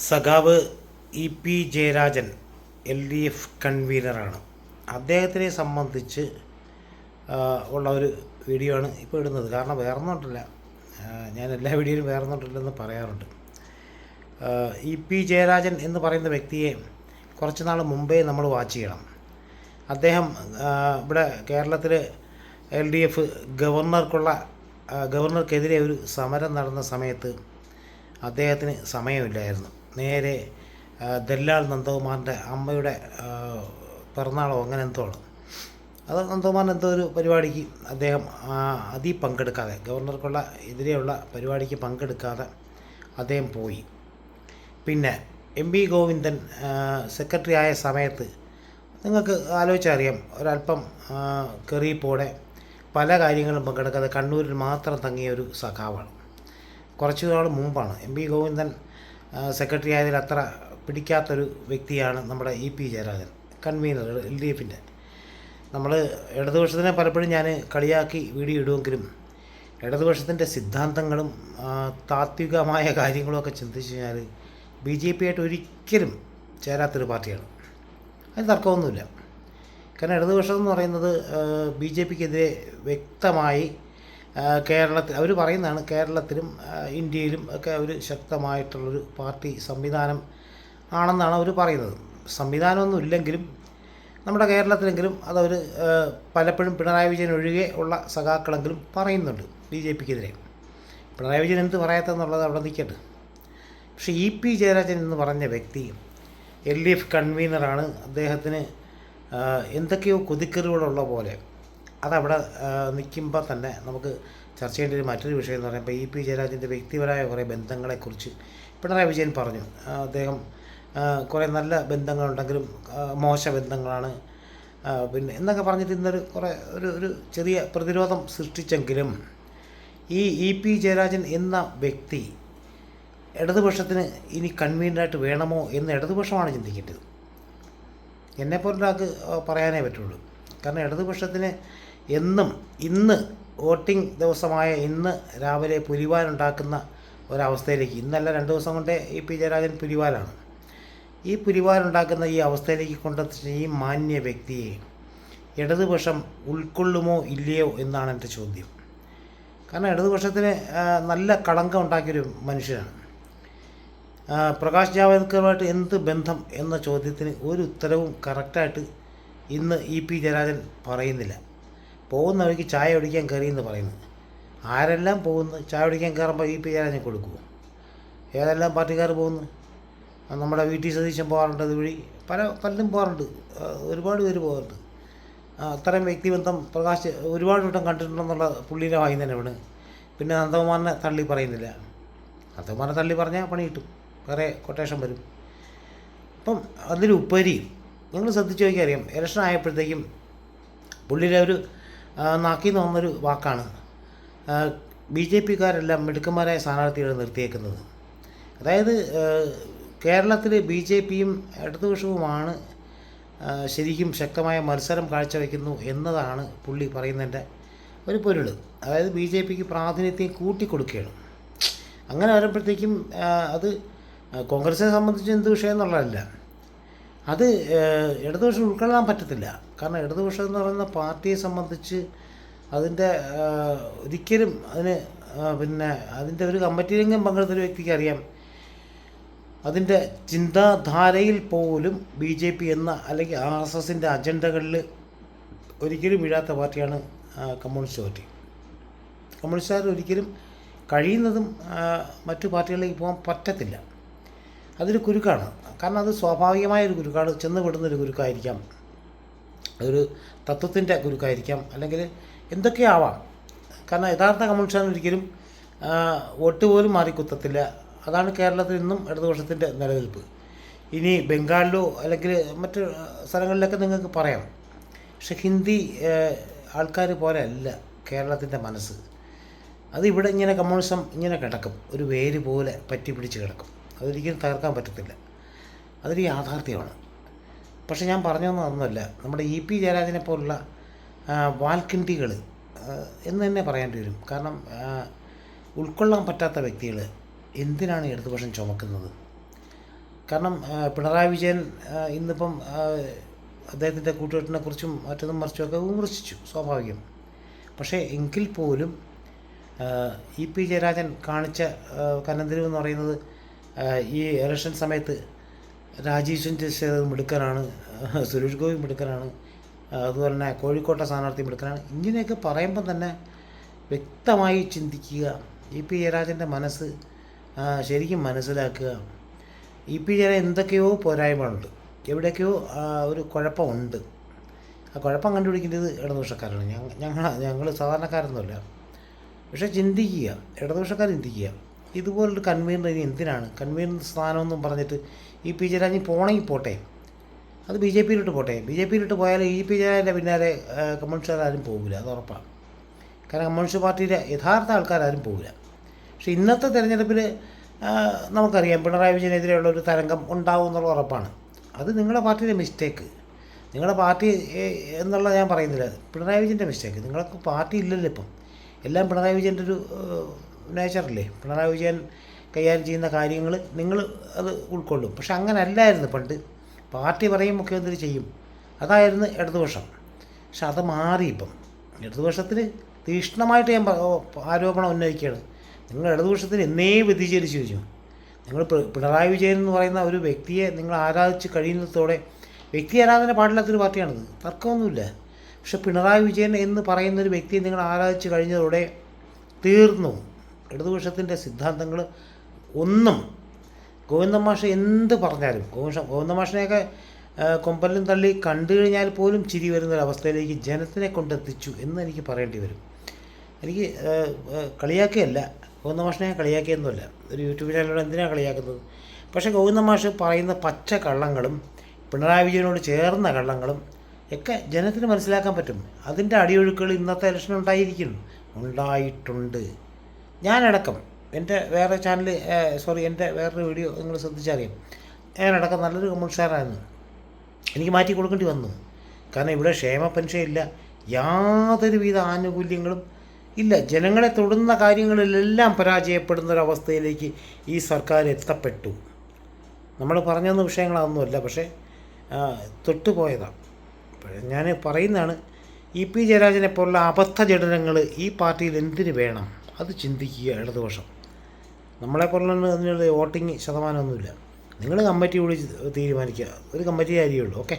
സഖാവ് E P Jayarajan L D F കൺവീനറാണ്. അദ്ദേഹത്തിനെ സംബന്ധിച്ച് ഉള്ള ഒരു വീഡിയോ ആണ് ഇപ്പോൾ ഇടുന്നത്. കാരണം വേറൊന്നുമില്ല ഞാൻ എല്ലാ വീഡിയോയിലും വേറൊന്നുമില്ലെന്ന് പറയാറുണ്ട്. ഇ പി ജയരാജൻ എന്ന് പറയുന്ന വ്യക്തിയെ കുറച്ച് നാൾ മുമ്പേ നമ്മൾ വാച്ച് ചെയ്യണം. അദ്ദേഹം ഇവിടെ കേരളത്തിൽ എൽ ഡി എഫ് ഗവർണർക്കുള്ള ഗവർണർക്കെതിരെ ഒരു സമരം നടന്ന സമയത്ത് അദ്ദേഹത്തിന് സമയമില്ലായിരുന്നു. നേരെ ദല്ലാൽ നന്ദകുമാറിന്റെ അമ്മയുടെ പിറന്നാളോ അങ്ങനെ എന്തോ ആണ്. അത് നന്ദകുമാർ എന്തോ ഒരു പരിപാടിക്ക് അദ്ദേഹം അതി പങ്കെടുക്കാതെ ഗവർണർക്കുള്ള എതിരെയുള്ള പരിപാടിക്ക് പങ്കെടുക്കാതെ അദ്ദേഹം പോയി. പിന്നെ എം വി ഗോവിന്ദൻ സെക്രട്ടറി ആയ സമയത്ത് നിങ്ങൾക്ക് ആലോചിച്ചറിയാം ഒരല്പം കെറിയിപ്പോടെ പല കാര്യങ്ങളും പങ്കെടുക്കാതെ കണ്ണൂരിൽ മാത്രം തങ്ങിയ ഒരു സഖാവാണ്. കുറച്ചു നാൾ മുമ്പാണ് എം പി ഗോവിന്ദൻ സെക്രട്ടറി ആയതിൽ അത്ര പിടിക്കാത്തൊരു വ്യക്തിയാണ് നമ്മുടെ E P Jayarajan convener L D എഫിന്റെ നമ്മൾ ഇടതുപക്ഷത്തിനെ പലപ്പോഴും ഞാൻ കളിയാക്കി വീഡിയോ ഇടുമെങ്കിലും ഇടതുപക്ഷത്തിന്റെ സിദ്ധാന്തങ്ങളും താത്വികമായ കാര്യങ്ങളുമൊക്കെ ചിന്തിച്ച് കഴിഞ്ഞാൽ ബി ജെ പി ആയിട്ട് ഒരിക്കലും ചേരാത്തൊരു പാർട്ടിയാണ്. അതിന് തർക്കമൊന്നുമില്ല. കാരണം ഇടതുപക്ഷം എന്ന് പറയുന്നത് ബി ജെ പിക്കെതിരെ വ്യക്തമായി കേരളത്തിൽ അവർ പറയുന്നതാണ് കേരളത്തിലും ഇന്ത്യയിലും ഒക്കെ ഒരു ശക്തമായിട്ടുള്ളൊരു പാർട്ടി സംവിധാനം ആണെന്നാണ് അവർ പറയുന്നത്. സംവിധാനമൊന്നും ഇല്ലെങ്കിലും നമ്മുടെ കേരളത്തിലെങ്കിലും അതവർ പലപ്പോഴും പിണറായി വിജയൻ ഒഴികെ ഉള്ള സഖാക്കളെങ്കിലും പറയുന്നുണ്ട് ബി ജെ പിക്കെതിരെ. പിണറായി വിജയൻ എന്ത് പറയാത്തെന്നുള്ളത് അവിടെ നിൽക്കട്ടെ. പക്ഷേ ഇ പി ജയരാജൻ എന്ന് പറഞ്ഞ വ്യക്തി എൽ ഡി എഫ് കൺവീനറാണ്. അദ്ദേഹത്തിന് എന്തൊക്കെയോ കൊതിക്കറിവുകളുള്ള പോലെ അതവിടെ നിൽക്കുമ്പോൾ തന്നെ നമുക്ക് ചർച്ച ചെയ്യേണ്ട ഒരു മറ്റൊരു വിഷയം എന്ന് പറയുമ്പോൾ ഇ പി ജയരാജന്റെ വ്യക്തിപരമായ കുറേ ബന്ധങ്ങളെക്കുറിച്ച് പിണറായി വിജയൻ പറഞ്ഞു. അദ്ദേഹം കുറേ നല്ല ബന്ധങ്ങളുണ്ടെങ്കിലും മോശ ബന്ധങ്ങളാണ്. പിന്നെ എന്നൊക്കെ പറഞ്ഞിട്ട് ഇന്നൊരു കുറേ ഒരു ഒരു ചെറിയ പ്രതിരോധം സൃഷ്ടിച്ചെങ്കിലും ഈ ഇ പി ജയരാജൻ എന്ന വ്യക്തി ഇടതുപക്ഷത്തിന് ഇനി കൺവീനറായിട്ട് വേണമോ എന്ന് ഇടതുപക്ഷമാണ് ചിന്തിക്കേണ്ടത്. എന്നെപ്പോലൊരാൾക്ക് പറയാനേ പറ്റുള്ളൂ. കാരണം ഇടതുപക്ഷത്തിന് എന്നും ഇന്ന് വോട്ടിംഗ് ദിവസമായ ഇന്ന് രാവിലെ പുലിവാലുണ്ടാക്കുന്ന ഒരവസ്ഥയിലേക്ക് ഇന്നല്ല രണ്ട് ദിവസം കൊണ്ടേ ഇ പി ജയരാജൻ പുലിവാലാണ്. ഈ പുലിവാലുണ്ടാക്കുന്ന ഈ അവസ്ഥയിലേക്ക് കൊണ്ടെത്തിച്ച ഈ മാന്യ വ്യക്തിയെ ഇടതുപക്ഷം ഉൾക്കൊള്ളുമോ ഇല്ലയോ എന്നാണ് എന്റെ ചോദ്യം. കാരണം ഇടതുപക്ഷത്തിന് നല്ല കളങ്കം ഉണ്ടാക്കിയൊരു മനുഷ്യനാണ്. പ്രകാശ് ജാവദേക്കറുമായിട്ട് എന്ത് ബന്ധം എന്ന ചോദ്യത്തിന് ഒരു ഉത്തരവും കറക്റ്റായിട്ട് ഇന്ന് ഇ പി ജയരാജൻ പറയുന്നില്ല. പോകുന്ന വഴിക്ക് ചായ കുടിക്കാൻ കയറിയെന്ന് പറയുന്നു. ആരെല്ലാം പോകുന്നു? ചായ കുടിക്കാൻ കയറുമ്പോൾ ഈ പി ജയരാജൻ കൊടുക്കുമോ ഏതെല്ലാം പാർട്ടിക്കാർ പോകുന്നു? നമ്മുടെ വി ടി സതീശൻ പോകാറുണ്ട് അതുവഴി പല പലരും പോകാറുണ്ട്. ഒരുപാട് പേര് പോകാറുണ്ട്. അത്രയും വ്യക്തിബന്ധം പ്രകാശ് ഒരുപാട് വട്ടം കണ്ടിട്ടുണ്ടെന്നുള്ള പുള്ളിയുടെ വായി തന്നെ വീണ് പിന്നെ നന്ദകുമാറിനെ തള്ളി പറയുന്നില്ല. നന്ദകുമാറിനെ തള്ളി പറഞ്ഞാൽ പണി കിട്ടും. വേറെ കൊട്ടേഷൻ വരും. അപ്പം അതിലുപരി നിങ്ങൾ ശ്രദ്ധിച്ച് നോക്കിയാൽ അറിയാം ഇലക്ഷൻ ആയപ്പോഴത്തേക്കും പുള്ളിയുടെ ഒരു നാക്കിൽ നിന്ന് വന്നൊരു വാക്കാണ്. ബി ജെ പിക്കാരെല്ലാം മിടുക്കന്മാരായ സ്ഥാനാർത്ഥികളെ നിർത്തിയേക്കുന്നത്. അതായത് കേരളത്തിൽ ബി ജെ പിയും ഇടതുപക്ഷവുമാണ് ശരിക്കും ശക്തമായ മത്സരം കാഴ്ചവെക്കുന്നു എന്നതാണ് പുള്ളി പറയുന്നതിന്റെ ഒരു പൊരുൾ അതായത് ബി ജെ പിക്ക് പ്രാതിനിധ്യം കൂട്ടിക്കൊടുക്കുകയാണ്. അങ്ങനെ വരുമ്പോഴത്തേക്കും അത് കോൺഗ്രസിനെ സംബന്ധിച്ച് എന്ത് വിഷയം എന്നുള്ളതല്ല. അത് ഇടതുപക്ഷം ഉൾക്കൊള്ളാൻ പറ്റത്തില്ല. കാരണം ഇടതുപക്ഷം എന്ന് പറയുന്ന പാർട്ടിയെ സംബന്ധിച്ച് അതിന്റെ ഒരിക്കലും അതിന് പിന്നെ അതിന്റെ ഒരു കമ്മിറ്റിയിലെങ്കിലും പങ്കെടുത്തൊരു വ്യക്തിക്ക് അറിയാം. അതിന്റെ ചിന്താധാരയിൽ പോലും ബി ജെ പി എന്ന അല്ലെങ്കിൽ ആർ എസ് എസിന്റെ അജണ്ടകളിൽ ഒരിക്കലും വീഴാത്ത പാർട്ടിയാണ് കമ്മ്യൂണിസ്റ്റ് പാർട്ടി. കമ്മ്യൂണിസ്റ്റുകാർ ഒരിക്കലും കഴിയുന്നതും മറ്റു പാർട്ടികളിലേക്ക് പോകാൻ പറ്റത്തില്ല. അതൊരു കുരുക്കാണ്. കാരണം അത് സ്വാഭാവികമായ ഒരു കുരുക്കാണ്. ചെന്ന് വിടുന്നൊരു കുരുക്കായിരിക്കാം. അതൊരു തത്വത്തിന്റെ കുരുക്കായിരിക്കാം. അല്ലെങ്കിൽ എന്തൊക്കെയാവാം കാരണം യഥാർത്ഥ കമ്മ്യൂണിസ്റ്റാണ് ഒരിക്കലും വോട്ട് പോലും മാറിക്കുത്തത്തില്ല അതാണ് കേരളത്തിൽ നിന്നും ഇടതുപക്ഷത്തിന്റെ നിലനിൽപ്പ്. ഇനി ബംഗാളിലോ അല്ലെങ്കിൽ മറ്റ് സ്ഥലങ്ങളിലൊക്കെ നിങ്ങൾക്ക് പറയാം. പക്ഷെ ഹിന്ദി ആൾക്കാർ പോലെ അല്ല കേരളത്തിന്റെ മനസ്സ്. അത് ഇവിടെ ഇങ്ങനെ കമ്മ്യൂണിസം ഇങ്ങനെ കിടക്കും. ഒരു വേര് പോലെ പറ്റി പിടിച്ച് കിടക്കും. അതൊരിക്കലും തകർക്കാൻ പറ്റത്തില്ല. അതൊരു യാഥാർത്ഥ്യമാണ്. പക്ഷേ ഞാൻ പറഞ്ഞൊന്നും അതൊന്നുമല്ല നമ്മുടെ ഇ പി ജയരാജനെ പോലുള്ള വാൽക്കിണ്ടികൾ എന്ന് തന്നെ പറയേണ്ടി വരും. കാരണം ഉൾക്കൊള്ളാൻ പറ്റാത്ത വ്യക്തികൾ എന്തിനാണ് ഇടതുപക്ഷം ചുമക്കുന്നത്? കാരണം പിണറായി വിജയൻ ഇന്നിപ്പം അദ്ദേഹത്തിന്റെ കൂട്ടുകെട്ടിനെ കുറിച്ചും മറ്റതും മറിച്ചുമൊക്കെ വിമർശിച്ചു സ്വാഭാവികം. പക്ഷേ എങ്കിൽ പോലും ഇ പി ജയരാജൻ കാണിച്ച കനന്തിരിവ് എന്ന് പറയുന്നത് ഈ ഇലക്ഷൻ സമയത്ത് രാജീവ് ചന്ദ്രശേഖർ മിടുക്കനാണ് സുരേഷ് ഗോപി മിടുക്കനാണ് അതുപോലെ തന്നെ കോഴിക്കോട്ടെ സ്ഥാനാർത്ഥി മിടുക്കനാണ് ഇങ്ങനെയൊക്കെ പറയുമ്പം തന്നെ വ്യക്തമായി ചിന്തിക്കുക. ഇ പി ജയരാജന്റെ മനസ്സ് ശരിക്കും മനസ്സിലാക്കുക. ഇ പി ജയരാജൻ എന്തൊക്കെയോ പോരായ്മകളുണ്ട്. എവിടെയൊക്കെയോ ഒരു കുഴപ്പമുണ്ട്. ആ കുഴപ്പം കണ്ടുപിടിക്കേണ്ടത് ഇടതുപക്ഷക്കാരാണ്. ഞങ്ങൾ ഞങ്ങൾ സാധാരണക്കാരൊന്നുമല്ല. പക്ഷേ ചിന്തിക്കുക ഇടതുപക്ഷക്കാർ ചിന്തിക്കുക. ഇതുപോലൊരു കൺവീനർ ഇനി എന്തിനാണ്? കൺവീനർ സ്ഥാനമെന്നും പറഞ്ഞിട്ട് ഈ പി ജയരാജൻ പോണെങ്കിൽ പോട്ടെ? അത് ബി ജെ പിയിലോട്ട് പോട്ടെ? ബി ജെ പിയിലോട്ട് പോയാൽ ഈ പി ജയരാജന്റെ പിന്നാലെ ആരും പോകില്ല അത് ഉറപ്പാണ് കാരണം കമ്മ്യൂണിസ്റ്റ് പാർട്ടിയിലെ യഥാർത്ഥ ആൾക്കാരും പോകില്ല പക്ഷേ ഇന്നത്തെ തിരഞ്ഞെടുപ്പിൽ നമുക്കറിയാം പിണറായി വിജയനെതിരെയുള്ള ഒരു തരംഗം ഉണ്ടാവും എന്നുള്ള ഉറപ്പാണ്. അത് നിങ്ങളുടെ പാർട്ടിയുടെ മിസ്റ്റേക്ക് നിങ്ങളുടെ പാർട്ടി എന്നുള്ള ഞാൻ പറയുന്നില്ല. പിണറായി വിജയന്റെ മിസ്റ്റേക്ക് നിങ്ങൾക്ക് പാർട്ടി ഇല്ലല്ലോ ഇപ്പം. എല്ലാം പിണറായി വിജയന്റെ ഒരു നേച്ചറല്ലേ പിണറായി വിജയൻ കൈകാര്യം ചെയ്യുന്ന കാര്യങ്ങൾ നിങ്ങൾ അത് ഉൾക്കൊള്ളും. പക്ഷെ അങ്ങനെ അല്ലായിരുന്നു പണ്ട്. പാർട്ടി പറയും മുഖ്യമന്ത്രി ചെയ്യും. അതായിരുന്നു ഇടതുപക്ഷം. പക്ഷെ അത് മാറി ഇപ്പം. ഇടതുപക്ഷത്തിന് തീക്ഷ്ണമായിട്ട് ഞാൻ ആരോപണം ഉന്നയിക്കുകയാണ്. നിങ്ങൾ ഇടതുപക്ഷത്തിന് എന്നേ വ്യതിചരിച്ചു കഴിഞ്ഞു നിങ്ങൾ പിണറായി വിജയൻ എന്ന് പറയുന്ന ഒരു വ്യക്തിയെ നിങ്ങൾ ആരാധിച്ച് കഴിയുന്നതോടെ വ്യക്തി ആരാധന പാടില്ലാത്തൊരു പാർട്ടിയാണിത്. തർക്കമൊന്നുമില്ല. പക്ഷെ പിണറായി വിജയൻ എന്ന് പറയുന്ന ഒരു വ്യക്തിയെ നിങ്ങൾ ആരാധിച്ച് കഴിഞ്ഞതോടെ തീർന്നു. ഇടതുപക്ഷത്തിന്റെ സിദ്ധാന്തങ്ങൾ ഒന്നും ഗോവിന്ദമാഷ എന്ത് പറഞ്ഞാലും ഗോവിഷ ഗോവിന്ദമാഷനെയൊക്കെ കൊമ്പലും തള്ളി കണ്ടു കഴിഞ്ഞാൽ പോലും ചിരി വരുന്നൊരവസ്ഥയിലേക്ക് ജനത്തിനെ കൊണ്ടെത്തിച്ചു എന്ന് എനിക്ക് പറയേണ്ടി വരും. എനിക്ക് കളിയാക്കുകയല്ല. ഗോവിന്ദമാഷനെ കളിയാക്കിയൊന്നുമല്ല ഒരു യൂട്യൂബ് ചാനലിലൂടെ എന്തിനാണ് കളിയാക്കുന്നത്? പക്ഷേ ഗോവിന്ദമാഷ് പറയുന്ന പച്ച കള്ളങ്ങളും പിണറായി വിജയനോട് ചേർന്ന കള്ളങ്ങളും ഒക്കെ ജനത്തിന് മനസ്സിലാക്കാൻ പറ്റും. അതിന്റെ അടിയൊഴുക്കുകൾ ഇന്നത്തെ ഇലക്ഷൻ ഉണ്ടായിരിക്കുന്നു. ഉണ്ടായിട്ടുണ്ട്. ഞാനടക്കം. എന്റെ വേറെ ചാനൽ സോറി എന്റെ വേറൊരു വീഡിയോ നിങ്ങൾ ശ്രദ്ധിച്ചറിയാം. ഞാനടക്കം നല്ലൊരു കമ്മ്യൂണിസ്റ്റുകാരായിരുന്നു എനിക്ക് മാറ്റി കൊടുക്കേണ്ടി വന്നു. കാരണം ഇവിടെ ക്ഷേമ പെൻഷൻ ഇല്ല. യാതൊരുവിധ ആനുകൂല്യങ്ങളും ഇല്ല. ജനങ്ങളെ തൊടുന്ന കാര്യങ്ങളിലെല്ലാം പരാജയപ്പെടുന്ന ഒരവസ്ഥയിലേക്ക് ഈ സർക്കാർ എത്തപ്പെട്ടു. നമ്മൾ പറഞ്ഞൊന്നും വിഷയങ്ങളൊന്നുമല്ല പക്ഷേ തൊട്ടുപോയതാണ് ഞാൻ പറയുന്നതാണ് ഇ പി ജയരാജനെ പോലുള്ള അബദ്ധ ജഡനങ്ങൾ ഈ പാർട്ടിയിൽ എന്തിനു വേണം? അത് ചിന്തിക്കുക ഇടതുപക്ഷം നമ്മളെ പോലുള്ള അതിനുള്ള വോട്ടിംഗ് ശതമാനമൊന്നുമില്ല. നിങ്ങൾ കമ്മിറ്റി കൂടി തീരുമാനിക്കുക. ഒരു കമ്മിറ്റി കാര്യമേ ഉള്ളൂ ഓക്കെ?